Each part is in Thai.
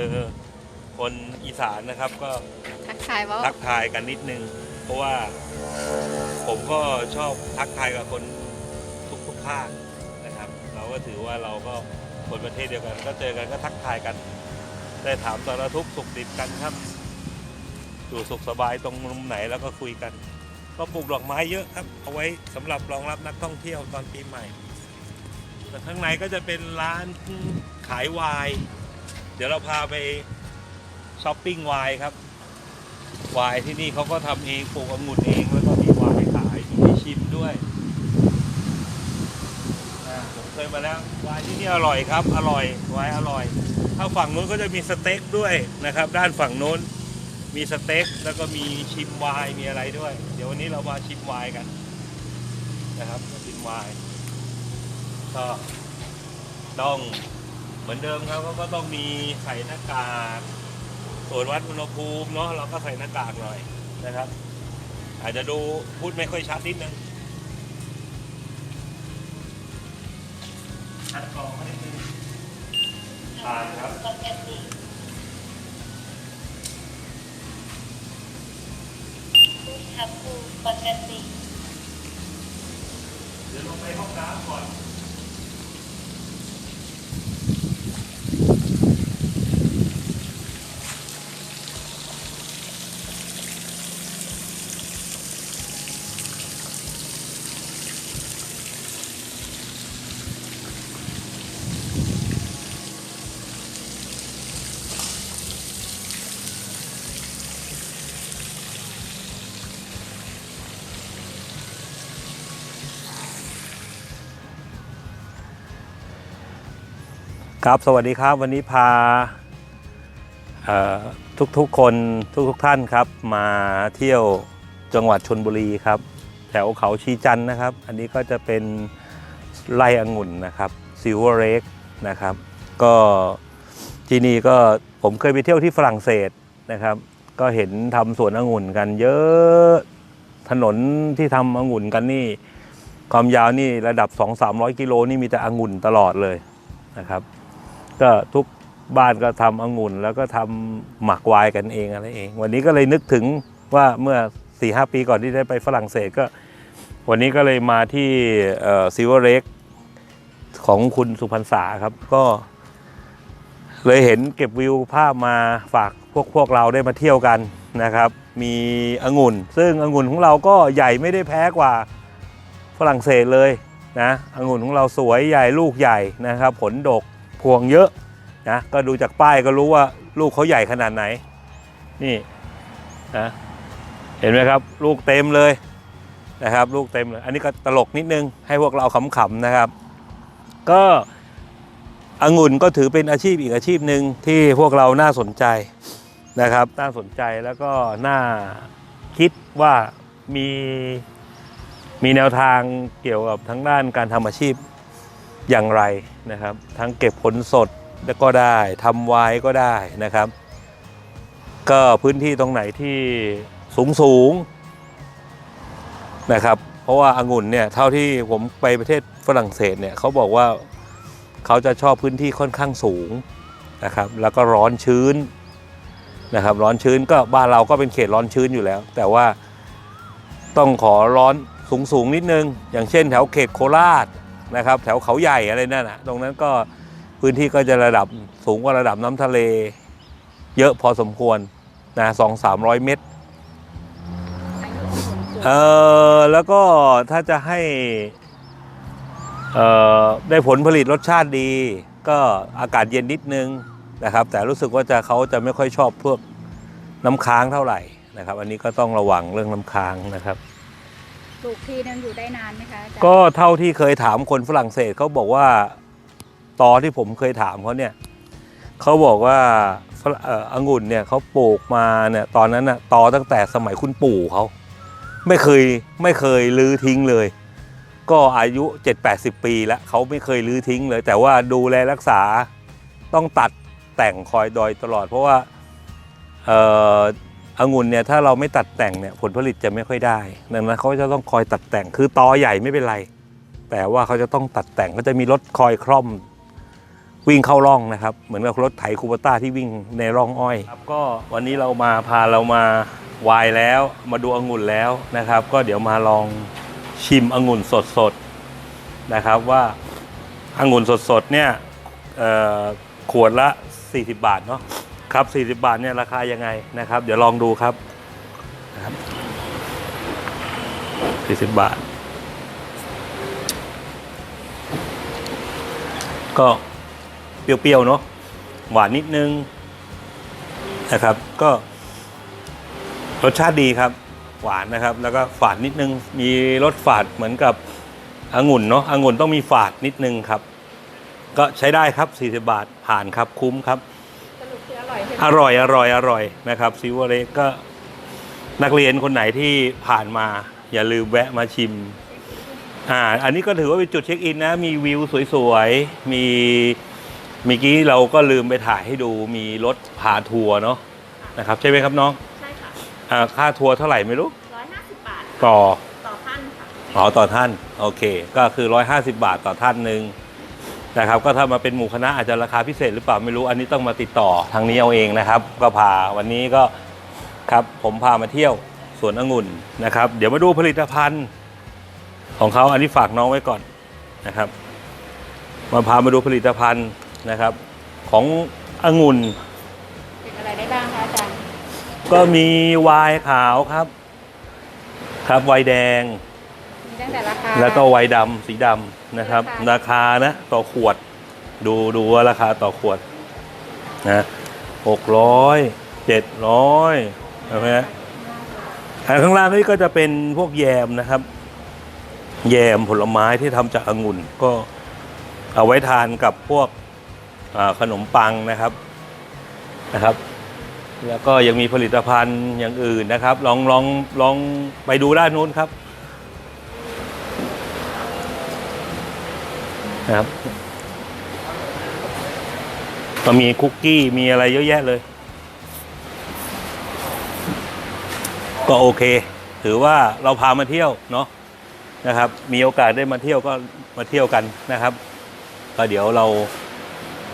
เจอคนอีสานนะครับก็ทักทายว่าทักทายกันนิดนึง เพราะว่าผมก็ชอบทักทายกับคนทุกทุกๆภาคนะครับ เราก็ถือว่าเราก็คนประเทศเดียวกัน ก็เจอกันก็ทักทายกัน ได้ถามสารทุกข์สุขดิบกันครับอยู่สุขสบายตรงมุมไหนแล้วก็คุยกัน ก็ปลูกดอกไม้เยอะครับ เอาไว้สำหรับรองรับนักท่องเที่ยวตอนปีใหม่แต่ข้างในก็จะเป็นร้านขายไวน์เดี๋ยวเราพาไปช้อปปิ้งไวน์ครับไวน์ที่นี่เขาก็ทำเองปลูกองุ่นเองแล้วก็มีไวน์ขายมีชิมด้วยผมเคยมาแล้วไวน์ที่นี่อร่อยครับ อร่อยไวน์อร่อยถ้าฝั่งนู้นก็จะมีสเต็กด้วยนะครับ ด้านฝั่งนู้นมีสเต็กแล้วก็มีชิมไวน์มีอะไรด้วย เดี๋ยววันนี้เรามาชิมไวน์กันนะครับชิมไวน์ก็ต้อง มือนเดิมครับก็ต้องมีใส่หน้ากากตรวจวัดอุณหภูมิเนาะเราก็ใส่หน้ากากหน่อยนะครับ อาจจะดูพูดไม่ค่อยชัดนิดนึงชัดกรองเขานิดนึงผ่านครับปกติอุณปกติเดี๋ยวลงไปห้องน้ำก่อน ครับสวัสดีครับ วันนี้พาทุกๆคนทุกๆท่านครับ มาเที่ยวจังหวัดชนบุรีครับ แถวเขาชีจันนะครับ อันนี้ก็จะเป็นไร่องุ่นนะครับซิลเวอร์เรกนะครับ ก็ที่นี่ก็ผมเคยไปเที่ยวที่ฝรั่งเศสนะครับ ก็เห็นทำสวนองุ่นกันเยอะถนนที่ทำองุ่นกันนี่ ความยาวนี่ระดับ 2-300 กิโลนี่มีแต่องุ่นตลอดเลยนะครับ ก็ทุกบ้านก็ทำองุ่น แล้วก็ทำหมักไวน์กันเองอะไรเอง วันนี้ก็เลยนึกถึงว่าเมื่อ4ีหปีก่อนที่ได้ไปฝรั่งเศสก็ วันนี้ก็เลยมาที่ซิลเวอร์เรกของคุณสุพรรษาครับก็เลยเห็นเก็บวิวภาพมาฝากพวกพวกเราได้มาเที่ยวกันนะครับ มีองุ่น ซึ่งองุ่นของเราก็ใหญ่ไม่ได้แพ้กว่าฝรั่งเศสเลยนะองุ่นของเราสวยใหญ่ลูกใหญ่นะครับ ผลดก พวงเยอะนะก็ดูจากป้ายก็รู้ว่าลูกเขาใหญ่ขนาดไหน นี่นะเห็นไหมครับ ลูกเต็มเลยนะครับ ลูกเต็มเลย อันนี้ก็ตลกนิดนึงให้พวกเราขำๆนะครับ ก็องุ่นก็ถือเป็นอาชีพอีกอาชีพหนึ่งที่พวกเราน่าสนใจนะครับ น่าสนใจแล้วก็น่าคิดว่ามีมีแนวทางเกี่ยวกับทั้งด้านการทำอาชีพอย่างไร นะครับ ทั้งเก็บผลสดแล้วก็ได้ทำไวน์ก็ได้นะครับ ก็พื้นที่ตรงไหนที่สูงสูงนะครับ เพราะว่าอางุ่นเนี่ยเท่าที่ผมไปประเทศฝรั่งเศสเนี่ยเขาบอกว่าเขาจะชอบพื้นที่ค่อนข้างสูงนะครับ แล้วก็ร้อนชื้นนะครับ ร้อนชื้นก็บ้านเราก็เป็นเขตร้อนชื้นอยู่แล้ว แต่ว่าต้องขอร้อนสูงสูงนิดนึง อย่างเช่นแถวเขตโคราช นะครับ แถวเขาใหญ่อะไรนั่นนะตรงนั้นก็พื้นที่ก็จะระดับสูงกว่าระดับน้ำทะเล เยอะพอสมควรนะสองสามร้อยเมตรเออแล้วก็ถ้าจะให้เอ่อได้ผลผลิตรสชาติดี ก็อากาศเย็นนิดนึงนะครับ แต่รู้สึกว่าจะเขาจะไม่ค่อยชอบพวกน้ำค้างเท่าไหร่นะครับ อันนี้ก็ต้องระวังเรื่องน้ำค้างนะครับ ปลูกทีนึงอยู่ได้นานไหมคะอาจารย์ก็เท่าที่เคยถามคนฝรั่งเศสเขาบอกว่าตอนที่ผมเคยถามเขาเนี่ยเขาบอกว่าฝรั่งเอ่อองุ่นเนี่ยเขาปลูกมาเนี่ยตอนนั้นน่ะตอตั้งแต่สมัยคุณปู่เขาไม่เคยไม่เคยลื้อทิ้งเลย ก็อายุ 7-80 ปีแล้วเขาไม่เคยลื้อทิ้งเลย แต่ว่าดูแลรักษาต้องตัดแต่งคอยดอยตลอด เพราะว่าเอ่อ องุ่นเนี่ยถ้าเราไม่ตัดแต่งเนี่ยผลผลิตจะไม่ค่อยได้ดังนั้นเขาจะต้องคอยตัดแต่งคือตอใหญ่ไม่เป็นไร แต่ว่าเขาจะต้องตัดแต่งก็จะมีรถคอยคล่อมวิ่งเข้าร่องนะครับ เหมือนกับรถไถคูปต้าที่วิ่งในร่องอ้อยครับก็วันนี้เรามาพาเรามาวายแล้วมาดูองุ่นแล้วนะครับ ก็เดี๋ยวมาลองชิมองุ่นสดๆนะครับว่าองุ่นสดๆเนี่ยขวดละ 40 บาทเนาะ ครับ 40 บาทเนี่ยราคายังไงนะครับ เดี๋ยวลองดูครับนะครับ40 บาท ก็เปรี้ยวๆเนาะหวานนิดนึงนะครับ ก็รสชาติดีครับ หวานนะครับ แล้วก็ฝาดนิดนึง มีรสฝาดเหมือนกับองุ่นเนาะองุ่นต้องมีฝาดนิดนึงครับ ก็ใช้ได้ครับ 40 บาทผ่านครับคุ้มครับ ใช่ไหมอร่อยอร่อยอร่อยนะครับซิวเรกก็นักเรียนคนไหนที่ผ่านมา อย่าลืมแวะมาชิมอ่าอันนี้ก็ถือว่าเป็นจุดเช็คอินนะ มีวิวสวยๆ มีเมื่อกี้เราก็ลืมไปถ่ายให้ดูมีรถพาทัวร์เนาะนะครับ ใช่ไหมครับน้องใช่ค่ะอ่าค่าทัวร์เท่าไหร่ไม่รู้ร้อยห้าสิบบาทต่อต่อท่านค่ะอ๋อต่อท่าน โอเค ก็คือ 150 บาทต่อท่านหนึ่ง นะครับก็ถ้ามาเป็นหมู่คณะอาจจะราคาพิเศษหรือเปล่าไม่รู้อันนี้ต้องมาติดต่อทางนี้เอาเองนะครับ ก็พาวันนี้ก็ครับผมพามาเที่ยวสวนองุ่นนะครับ เดี๋ยวมาดูผลิตภัณฑ์ของเขาอันนี้ฝากน้องไว้ก่อนนะครับ มาพามาดูผลิตภัณฑ์นะครับ ขององุ่นเป็นอะไรได้บ้างคะอาจารย์ก็มีไวน์ขาวครับ ครับไวน์แดง มีตั้งแต่ราคา แล้วก็ไวน์ดำสีดำนะครับราคา นะ ต่อขวด ดูดูว่าราคาต่อขวดนะหกร้อยเจ็ดร้อยใช่ไหมฮะอันข้างล่างนี่ก็จะเป็นพวกแยมนะครับ แยมผลไม้ที่ทำจากองุ่น ก็เอาไว้ทานกับพวกอ่าขนมปังนะครับนะครับ แล้วก็ยังมีผลิตภัณฑ์อย่างอื่นนะครับ ลองลองลองไปดูด้านนู้นครับ นะครับก็มีคุกกี้มีอะไรเยอะแยะเลย ก็โอเค ถือว่าเราพามาเที่ยวเนาะนะครับ มีโอกาสได้มาเที่ยวก็มาเที่ยวกันนะครับ ก็เดี๋ยวเรา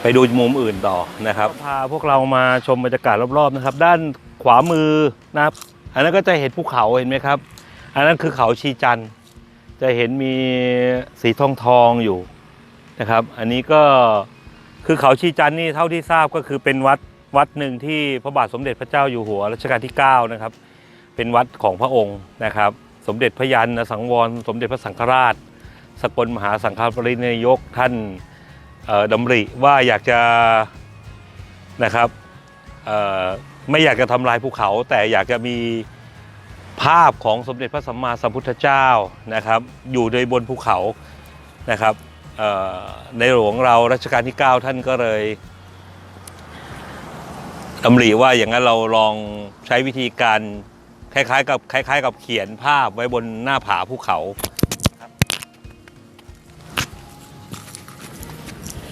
ไปดูมุมอื่นต่อนะครับ พาพวกเรามาชมบรรยากาศรอบๆนะครับ ด้านขวามือนะครับ อันนั้นก็จะเห็นภูเขาเห็นไหมครับ อันนั้นคือเขาชีจันจะเห็นมีสีทองทองๆอยู่ นะครับ อันนี้ก็คือเขาชีจันนี่เท่าที่ทราบก็คือเป็นวัดวัดหนึ่งที่พระบาทสมเด็จพระเจ้าอยู่หัวรัชกาลที่ 9 นะครับ เป็นวัดของพระองค์นะครับ สมเด็จพระยันสังวร สมเด็จพระสังฆราช สกลมหาสังฆปรินายกท่านเอ่อดำริว่าอยากจะนะครับไม่อยากจะทำลายภูเขา แต่อยากจะมีภาพของสมเด็จพระสัมมาสัมพุทธเจ้านะครับ อยู่ในบนภูเขานะครับ ในหลวงเรารัชกาลที่ 9 ท่านก็เลยดำริว่าอย่างนั้นเราลองใช้วิธีการคล้ายๆกับคล้าย ๆ กับเขียนภาพไว้บนหน้าผาภูเขา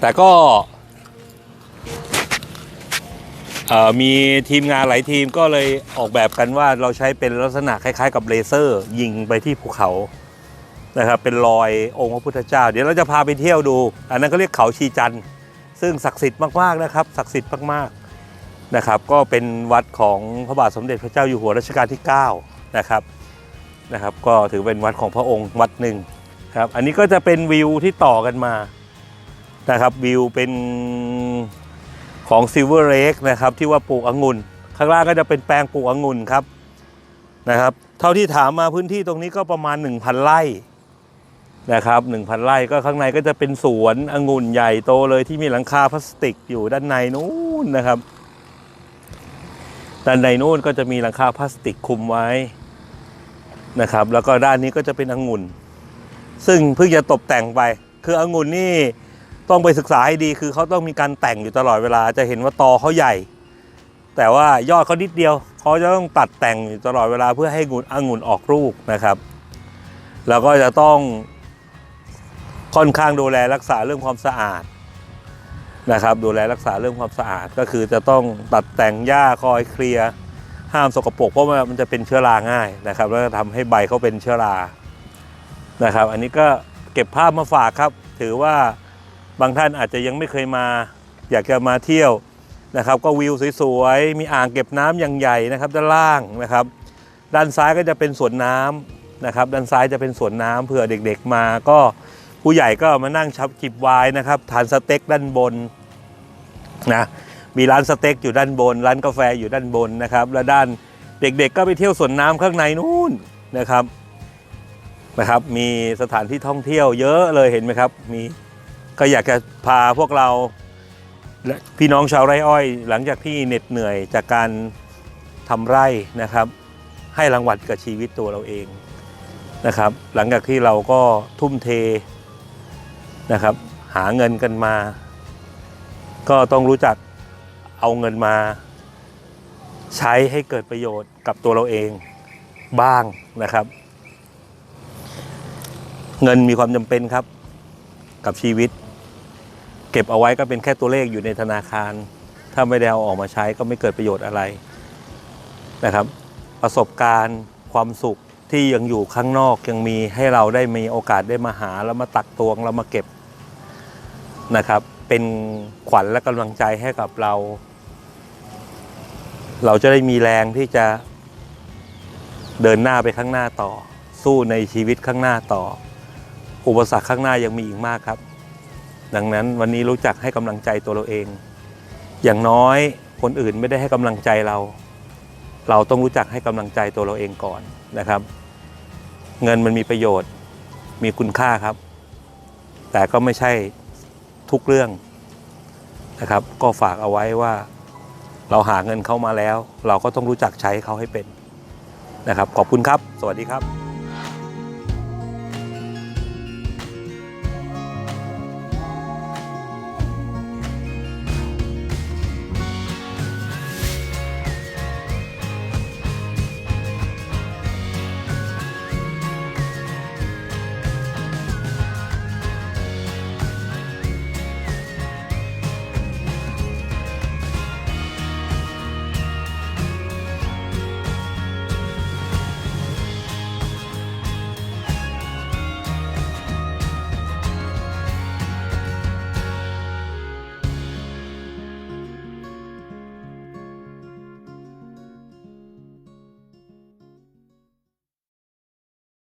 แต่ก็มีทีมงานหลายทีมก็เลยออกแบบกันว่าเราใช้เป็นลักษณะคล้าย ๆ กับเลเซอร์ ยิงไปที่ภูเขา นะครับเป็นรอยองค์พระพุทธเจ้า เดี๋ยวเราจะพาไปเที่ยวดู อันนั้นก็เรียกเขาชีจันทร์ซึ่งศักดิ์สิทธิ์มากๆนะครับศักดิ์สิทธิ์มากๆนะครับ ก็เป็นวัดของพระบาทสมเด็จพระเจ้าอยู่หัวรัชกาลที่9นะครับนะครับ ก็ถือเป็นวัดของพระองค์วัดหนึ่งครับอันนี้ก็จะเป็นวิวที่ต่อกันมานะครับวิวเป็นของซิลเวอร์เ e กนะครับที่ว่าปลูกองุ่นข้างล่างก็จะเป็นแปลงปลูกองุ่นครับนะครับ เท่าที่ถามมาพื้นที่ตรงนี้ก็ประมาณ 1,000 ไร่ นะครับ1,000ไร่ก็ข้างในก็จะเป็นสวนองุ่นใหญ่โตเลยที่มีหลังคาพลาสติกอยู่ด้านในนู้นนะครับ ด้านในนู้นก็จะมีหลังคาพลาสติกคุมไว้นะครับ แล้วก็ด้านนี้ก็จะเป็นองุ่น ซึ่งเพิ่งจะตกแต่งไป คือองุ่นนี่ต้องไปศึกษาให้ดีคือเขาต้องมีการแต่งอยู่ตลอดเวลาจะเห็นว่าตอเขาใหญ่ แต่ว่ายอดเขานิดเดียวเขาจะต้องตัดแต่งอยู่ตลอดเวลาเพื่อให้องุ่นองุ่นออกลูกนะครับ แล้วก็จะต้อง ค่อนข้างดูแลรักษาเรื่องความสะอาดนะครับ ดูแลรักษาเรื่องความสะอาดก็คือจะต้องตัดแต่งหญ้าคอยเคลียร์ห้ามสกปรกเพราะว่ามันจะเป็นเชื้อราง่ายนะครับ แล้วก็ทำให้ใบเขาเป็นเชื้อรานะครับ อันนี้ก็เก็บภาพมาฝากครับ ถือว่าบางท่านอาจจะยังไม่เคยมา อยากจะมาเที่ยวนะครับ ก็วิวสวยๆมีอ่างเก็บน้ำอย่างใหญ่นะครับ ด้านล่างนะครับ ด้านซ้ายก็จะเป็นสวนน้ำนะครับ ด้านซ้ายจะเป็นสวนน้ำเผื่อเด็ก ๆมาก็ ผู้ใหญ่ก็มานั่งชับจิบไวน์นะครับทานสเต็กด้านบนนะมีร้านสเต็กอยู่ด้านบน ร้านกาแฟอยู่ด้านบนนะครับและด้านเด็กๆก็ไปเที่ยวสวนน้ำข้างในนู่นนะครับนะครับ มีสถานที่ท่องเที่ยวเยอะเลยเห็นไหมครับ มีก็อยากจะพาพวกเราและพี่น้องชาวไร่อ้อย หลังจากที่เหน็ดเหนื่อยจากการทำไร่นะครับ ให้รางวัลกับชีวิตตัวเราเองนะครับ หลังจากที่เราก็ทุ่มเท นะครับ หาเงินกันมา ก็ต้องรู้จักเอาเงินมา ใช้ให้เกิดประโยชน์กับตัวเราเองบ้างนะครับ เงินมีความจำเป็นครับ กับชีวิต เก็บเอาไว้ก็เป็นแค่ตัวเลขอยู่ในธนาคาร ถ้าไม่ได้เอาออกมาใช้ก็ไม่เกิดประโยชน์อะไรนะครับ ประสบการณ์ความสุขที่ยังอยู่ข้างนอกยังมีให้เราได้มีโอกาสได้มาหาแล้วมาตักตวงแล้วมาเก็บ นะครับ เป็นขวัญและกำลังใจให้กับเรา เราจะได้มีแรงที่จะเดินหน้าไปข้างหน้าต่อ สู้ในชีวิตข้างหน้าต่อ อุปสรรคข้างหน้ายังมีอีกมากครับ ดังนั้นวันนี้รู้จักให้กำลังใจตัวเราเอง อย่างน้อยคนอื่นไม่ได้ให้กำลังใจเรา เราต้องรู้จักให้กำลังใจตัวเราเองก่อนนะครับ เงินมันมีประโยชน์มีคุณค่าครับ แต่ก็ไม่ใช่ ทุกเรื่องนะครับ ก็ฝากเอาไว้ว่าเราหาเงินเข้ามาแล้ว เราก็ต้องรู้จักใช้เขาให้เป็นนะครับ ขอบคุณครับ สวัสดีครับ